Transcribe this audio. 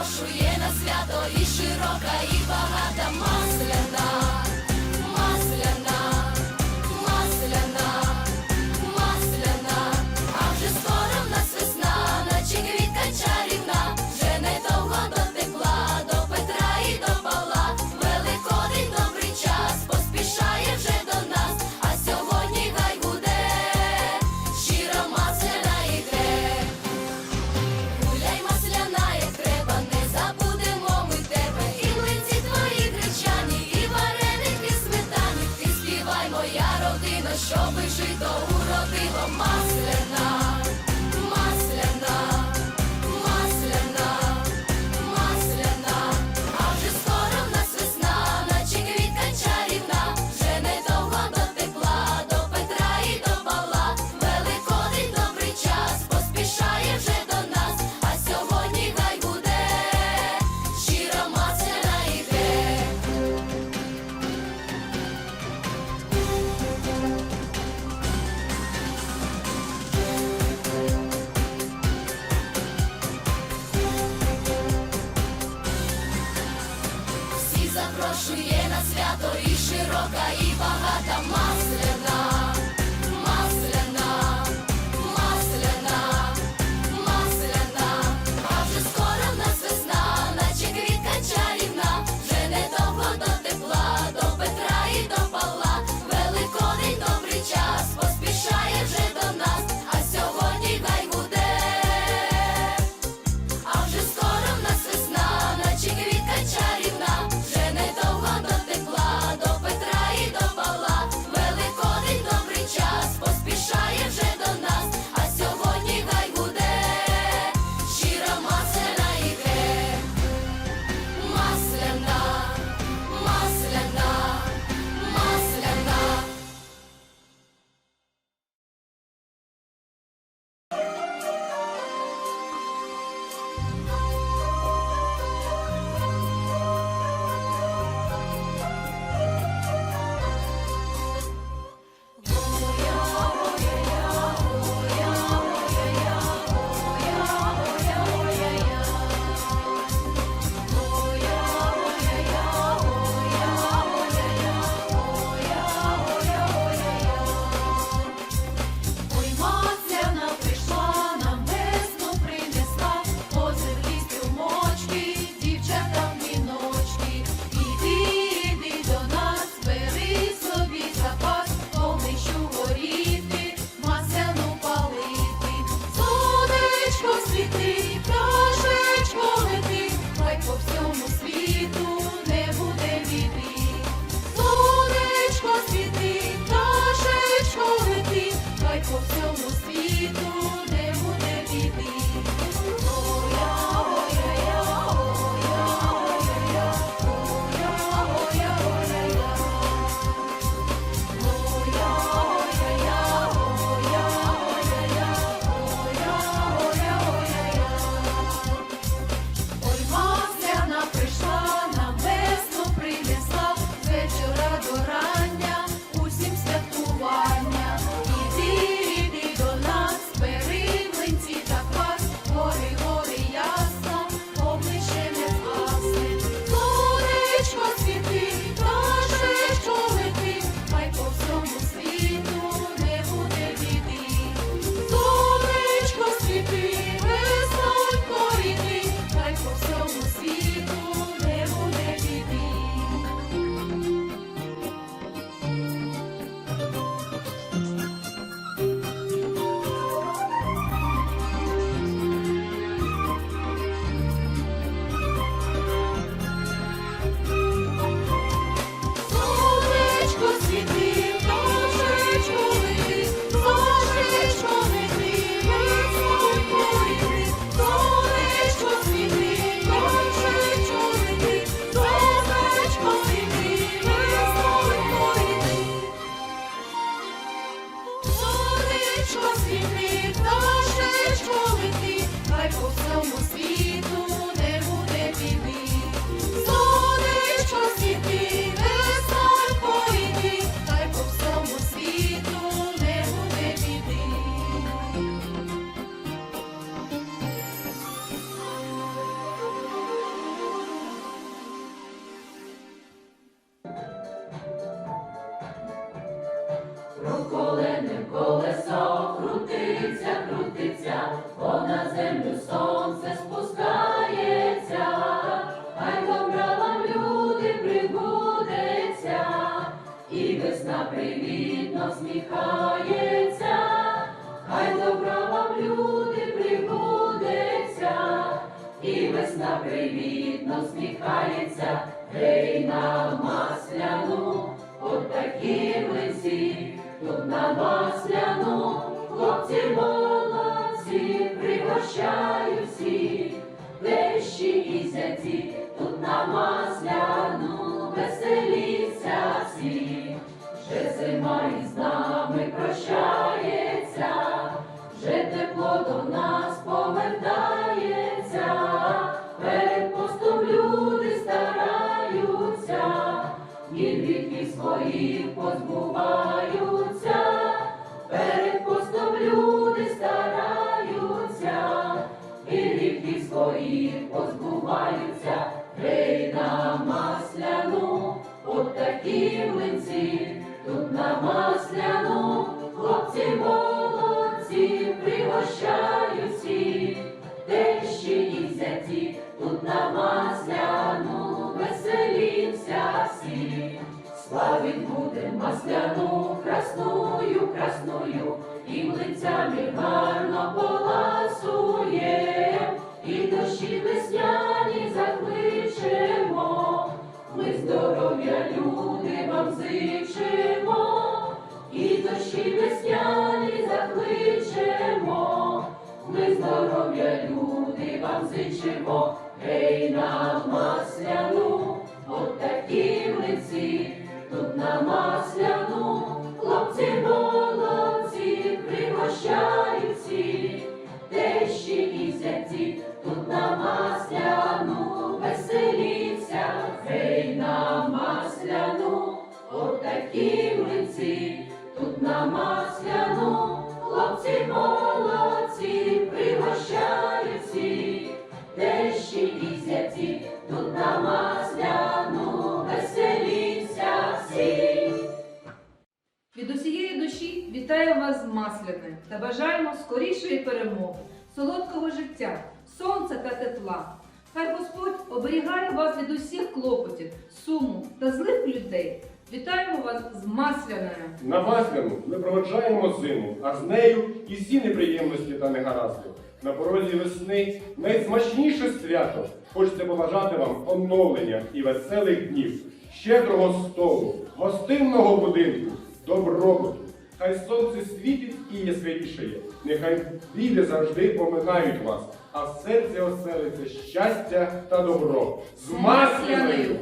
запрошує на свято і широка, і багата масляна, цьому світу не буде біди. Сонечко світи, весна пойди, хай по всьому світу не буде біди. Руколене колесо крутиться, крутиться, понад землю сон. Привітно сміхається, хай добра вам люди прибудеться, і весна привітно сміхається, гей на масляну, от такі млинці, тут на масляну, хлопці молодці, пригощають всі, тещі і зяці, тут на масляну, весняні закличемо, ми здоров'я люди вам зичимо, і дощі весняні закличемо, ми здоров'я люди вам зичимо, гей на масляну, такі тут на масляну, хлопці молодці, пригощають всі, тещі і тут на масляну, веселіться всі. Від усієї душі вітаю вас з та бажаємо скорішої перемоги, солодкого життя, сонця та тепла. Хай Господь оберігає вас від усіх клопотів, суму та злих людей. Вітаємо вас з Масляною! На Масляну ми проведжаємо зиму, а з нею і всі неприємності та негаразди. На порозі весни найсмачніше свято. Хочеться побажати вам оновлення і веселих днів, щедрого столу, гостинного будинку, добробуту. Хай сонце світить і яскравішає. Нехай біди завжди поминають вас, а в серці оселиться щастя та добро. З Масляною!